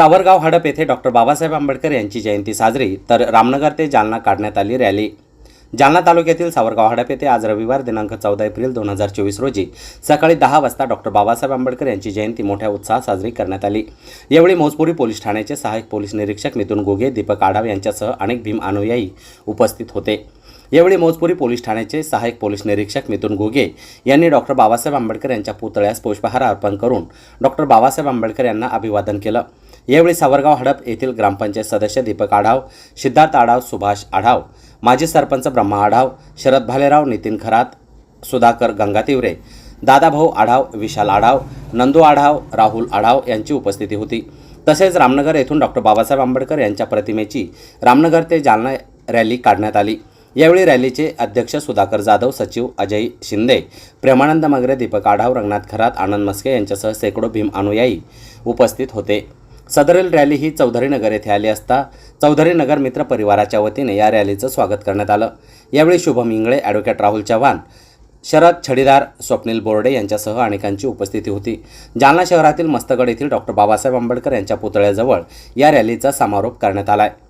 सावरगाव हडप येथे डॉक्टर बाबासाहेब आंबेडकर यांची जयंती साजरी तर रामनगर ते जालना काढण्यात आली रॅली. जालना तालुक्यातील सावरगाव हडप येथे आज रविवार दिनांक चौदा एप्रिल दोन हजार चोवीस रोजी सकाळी दहा वाजता डॉक्टर बाबासाहेब आंबेडकर यांची जयंती मोठ्या उत्साहात साजरी करण्यात आली. यावेळी मोजपुरी पोलीस ठाण्याचे सहाय्यक पोलीस निरीक्षक मिथुन गोगे दीपक आढाव यांच्यासह अनेक भीम अनुयायी उपस्थित होते. यावेळी मोजपुरी पोलीस ठाण्याचे सहाय्यक पोलीस निरीक्षक मिथुन गोगे यांनी डॉक्टर बाबासाहेब आंबेडकर यांच्या पुतळ्यास पुष्पहार अर्पण करून डॉक्टर बाबासाहेब आंबेडकर यांना अभिवादन केलं. यावेळी सावरगाव हडप येथील ग्रामपंचायत सदस्य दीपक आढाव सिद्धार्थ आढाव सुभाष आढाव माजी सरपंच ब्रह्मा आढाव शरद भालेराव नितीन खरात सुधाकर गंगातिवरे दादाभाऊ आढाव विशाल आढाव नंदू आढाव राहुल आढाव यांची उपस्थिती होती. तसेच रामनगर येथून डॉक्टर बाबासाहेब आंबेडकर यांच्या प्रतिमेची रामनगर ते जालना रॅली काढण्यात आली. यावेळी रॅलीचे अध्यक्ष सुधाकर जाधव सचिव अजय शिंदे प्रेमानंद मगरे दीपक आढाव रंगनाथ खरात आनंद मस्के यांच्यासह शेकडो भीम अनुयायी उपस्थित होते. सदरील रॅली ही चौधरी नगर येथे आली असता चौधरी नगर मित्र परिवाराच्या वतीने या रॅलीचं स्वागत करण्यात आलं. यावेळी शुभम इंगळे ॲडव्होकेट राहुल चव्हाण शरद छडीदार स्वप्नील बोर्डे यांच्यासह अनेकांची उपस्थिती होती. जालना शहरातील मस्तगड येथील डॉक्टर बाबासाहेब आंबेडकर यांच्या पुतळ्याजवळ या रॅलीचा समारोप करण्यात आला आहे